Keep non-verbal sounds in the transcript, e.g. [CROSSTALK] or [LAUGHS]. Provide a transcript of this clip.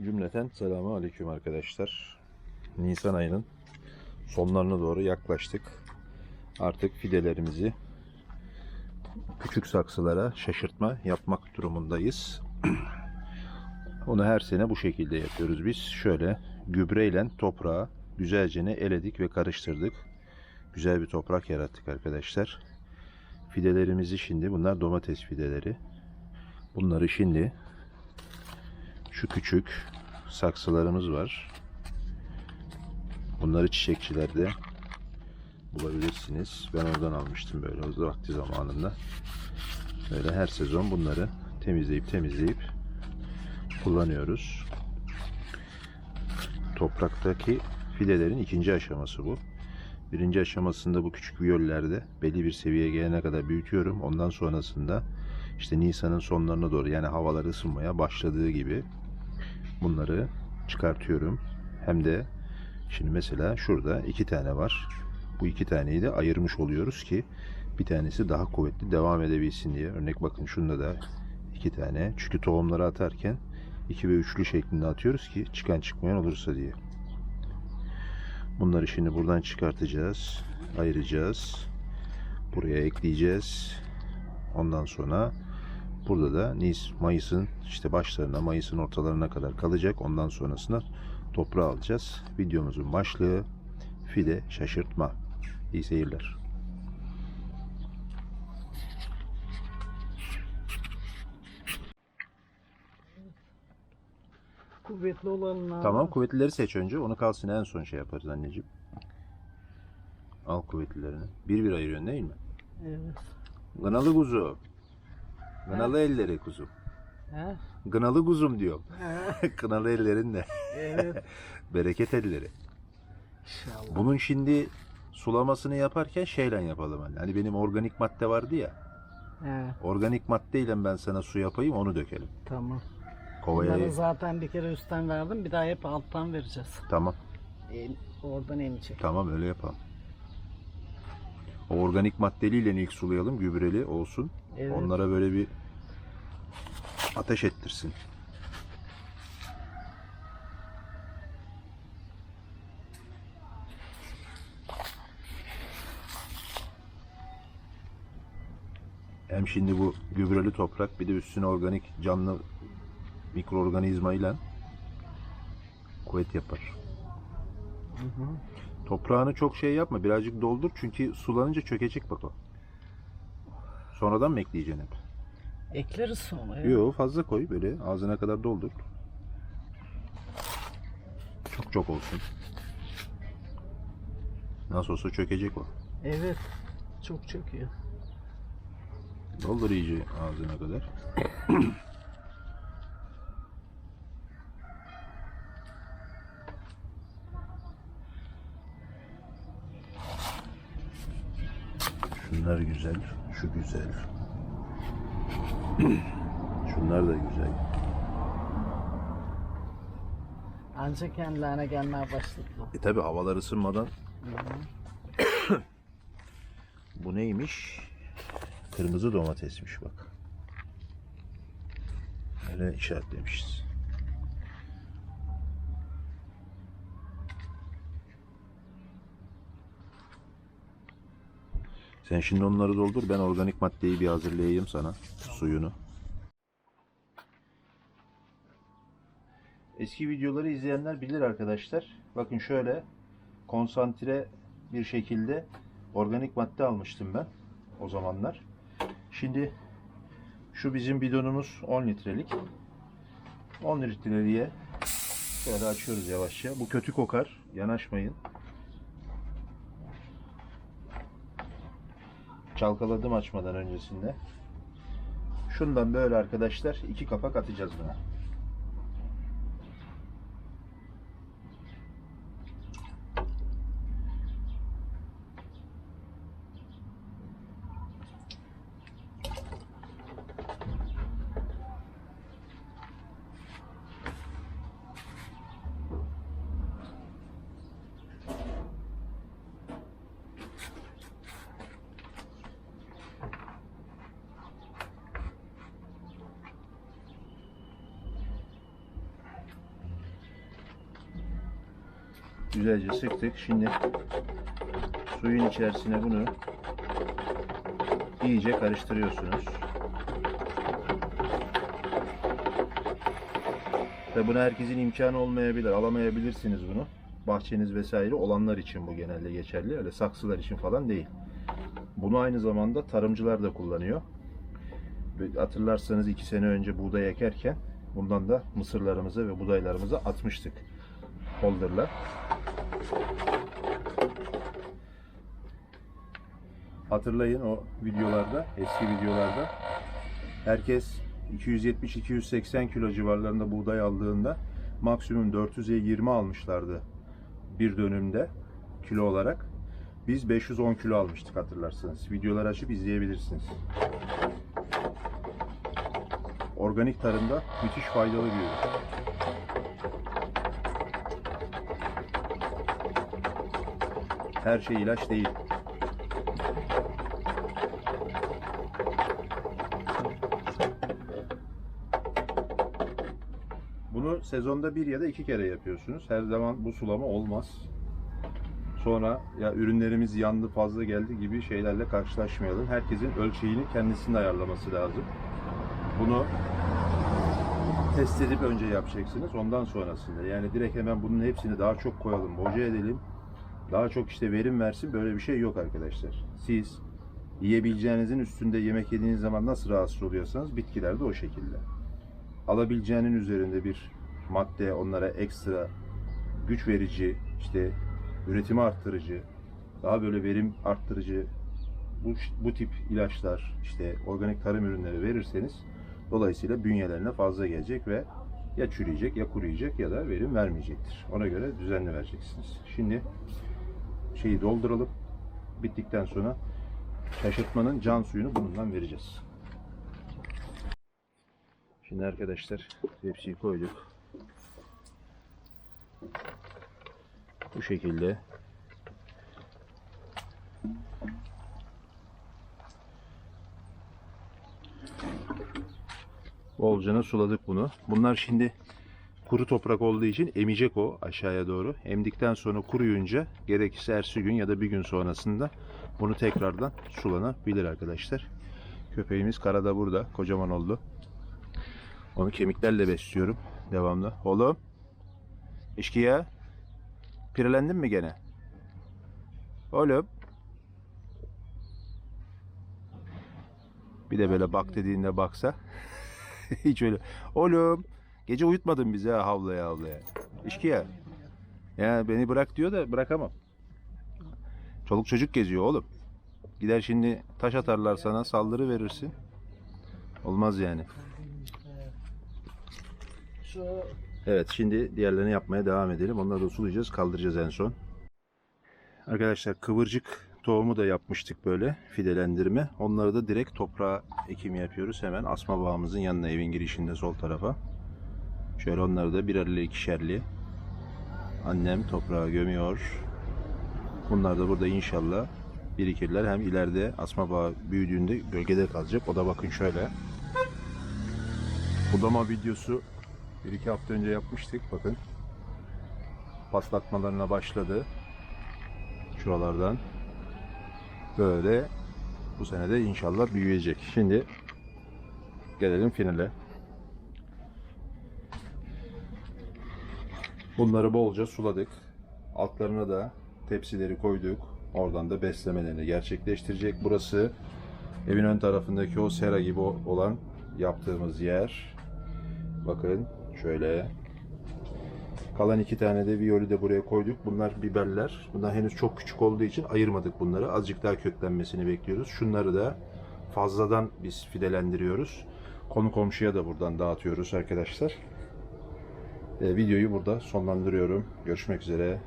Cümleten selamu aleyküm arkadaşlar. Nisan ayının sonlarına doğru yaklaştık. Artık fidelerimizi küçük saksılara şaşırtma yapmak durumundayız. [CLEARS THROAT] Onu her sene bu şekilde yapıyoruz biz. Şöyle gübreyle toprağı güzelce eledik ve karıştırdık. Güzel bir toprak yarattık arkadaşlar. Fidelerimizi şimdi bunlar domates fideleri. Bunları şimdi şu küçük saksılarımız var. Bunları çiçekçilerde bulabilirsiniz. Ben oradan almıştım böyle o vakti zamanında. Böyle her sezon bunları temizleyip temizleyip kullanıyoruz. Topraktaki fidelerin ikinci aşaması bu. Birinci aşamasında bu küçük viyollerde belli bir seviyeye gelene kadar büyütüyorum. Ondan sonrasında işte Nisan'ın sonlarına doğru yani havalar ısınmaya başladığı gibi bunları çıkartıyorum. Hem de şimdi mesela şurada iki tane var. Bu iki taneyi de ayırmış oluyoruz ki bir tanesi daha kuvvetli devam edebilsin diye. Örnek bakın şunda da iki tane. Çünkü tohumları atarken iki ve üçlü şeklinde atıyoruz ki çıkan çıkmayan olursa diye. Bunları şimdi buradan çıkartacağız. Ayıracağız. Buraya ekleyeceğiz. Ondan sonra burada da Nis, Mayıs'ın işte başlarına, Mayıs'ın ortalarına kadar kalacak. Ondan sonrasında toprağı alacağız. Videomuzun başlığı fide şaşırtma. İyi seyirler. Kuvvetli olanlar. Tamam kuvvetlileri seç önce. Onu kalsın en son şey yaparız anneciğim. Al kuvvetlilerini. Bir bir ayırıyorsun değil mi? Evet. Gınalı kuzu. Gınalı elleri kuzum. He? Gınalı kuzum diyorum. He. Kınalı [LAUGHS] ellerin de. Evet. [LAUGHS] Bereket elleri. İnşallah. Bunun şimdi sulamasını yaparken şeyle yapalım. Hani, hani benim organik madde vardı ya. He, Organik maddeyle ben sana su yapayım onu dökelim. tamam. Kovaya. Bunları zaten bir kere üstten verdim. Bir daha hep alttan vereceğiz. Tamam. E, oradan emecek. Tamam öyle yapalım. O organik maddeliyle ilk sulayalım. Gübreli olsun. Evet. Onlara böyle bir ateş ettirsin. Hem şimdi bu gübreli toprak bir de üstüne organik canlı mikroorganizma ile kuvvet yapar. Hı hı. Toprağını çok şey yapma. Birazcık doldur çünkü sulanınca çökecek bak o. Sonradan mı ekleyeceksin hep? Ekleriz sonra. ya. Yok fazla koy böyle ağzına kadar doldur. Çok çok olsun. Nasıl olsa çökecek o. Evet. Çok çöküyor. Doldur iyice ağzına kadar. Şunlar güzel, şu güzel. Şunlar da güzel. Ancak kendilerine gelmeye başladılar. E tabi havalar ısınmadan bu neymiş? Kırmızı domatesmiş bak. Öyle işaretlemişiz. Sen şimdi onları doldur. Ben organik maddeyi bir hazırlayayım sana. Suyunu. Eski videoları izleyenler bilir arkadaşlar. Bakın şöyle konsantre bir şekilde organik madde almıştım ben o zamanlar. Şimdi şu bizim bidonumuz 10 litrelik. 10 litreliğe şöyle açıyoruz yavaşça. Bu kötü kokar. Yanaşmayın. Çalkaladım açmadan öncesinde. Şundan böyle arkadaşlar iki kapak atacağız buna. Güzelce sıktık. Şimdi suyun içerisine bunu iyice karıştırıyorsunuz. Ve buna herkesin imkanı olmayabilir, alamayabilirsiniz bunu. Bahçeniz vesaire olanlar için bu genelde geçerli. Öyle saksılar için falan değil. Bunu aynı zamanda tarımcılar da kullanıyor. Hatırlarsanız iki sene önce buğday ekerken bundan da mısırlarımızı ve buğdaylarımızı atmıştık. Holder'la. Hatırlayın o videolarda, eski videolarda herkes 270-280 kilo civarlarında buğday aldığında maksimum 400'e 20 almışlardı bir dönümde kilo olarak. Biz 510 kilo almıştık hatırlarsanız. Videoları açıp izleyebilirsiniz. Organik tarımda müthiş faydalı bir ürün. Her şey ilaç değil. Bunu sezonda bir ya da iki kere yapıyorsunuz. Her zaman bu sulama olmaz. Sonra ya ürünlerimiz yandı fazla geldi gibi şeylerle karşılaşmayalım. Herkesin ölçeğini kendisinin ayarlaması lazım. Bunu test edip önce yapacaksınız. Ondan sonrasında yani direkt hemen bunun hepsini daha çok koyalım, boca edelim. Daha çok işte verim versin böyle bir şey yok arkadaşlar. Siz yiyebileceğinizin üstünde yemek yediğiniz zaman nasıl rahatsız oluyorsanız bitkiler de o şekilde. Alabileceğinin üzerinde bir madde onlara ekstra güç verici, işte üretimi arttırıcı, daha böyle verim arttırıcı bu, bu tip ilaçlar, işte organik tarım ürünleri verirseniz dolayısıyla bünyelerine fazla gelecek ve ya çürüyecek ya kuruyacak ya da verim vermeyecektir. Ona göre düzenli vereceksiniz. Şimdi şeyi dolduralım. Bittikten sonra şaşırtmanın can suyunu bundan vereceğiz. Şimdi arkadaşlar tepsiyi koyduk. Bu şekilde bolcana suladık bunu. Bunlar şimdi kuru toprak olduğu için emecek o aşağıya doğru. Emdikten sonra kuruyunca gerekirse ertesi gün ya da bir gün sonrasında bunu tekrardan sulanabilir arkadaşlar. Köpeğimiz karada burada. Kocaman oldu. Onu kemiklerle besliyorum devamlı. Oğlum. İşkiya. Pirelendin mi gene? Oğlum. Bir de böyle bak dediğinde baksa. [LAUGHS] Hiç öyle. Oğlum. Gece uyutmadın bizi ha havlaya havlaya. İşkiya. Ya beni bırak diyor da bırakamam. Çoluk çocuk geziyor oğlum. Gider şimdi taş atarlar sana saldırı verirsin. Olmaz yani. Evet şimdi diğerlerini yapmaya devam edelim. Onları da sulayacağız kaldıracağız en son. Arkadaşlar kıvırcık tohumu da yapmıştık böyle fidelendirme. Onları da direkt toprağa ekimi yapıyoruz. Hemen asma bağımızın yanına evin girişinde sol tarafa. Şöyle onları da birerli ikişerli. Annem toprağa gömüyor. Bunlar da burada inşallah birikirler. Hem ileride asma bağı büyüdüğünde gölgede kalacak. O da bakın şöyle. Budama videosu bir iki hafta önce yapmıştık. Bakın. Patlatmalarına başladı. Şuralardan. Böyle bu sene de inşallah büyüyecek. Şimdi gelelim finale. Bunları bolca suladık. Altlarına da tepsileri koyduk. Oradan da beslemelerini gerçekleştirecek. Burası evin ön tarafındaki o sera gibi olan yaptığımız yer. Bakın şöyle. Kalan iki tane de viyoli de buraya koyduk. Bunlar biberler. Bunlar henüz çok küçük olduğu için ayırmadık bunları. Azıcık daha köklenmesini bekliyoruz. Şunları da fazladan biz fidelendiriyoruz. Konu komşuya da buradan dağıtıyoruz arkadaşlar. Ee, videoyu burada sonlandırıyorum. Görüşmek üzere.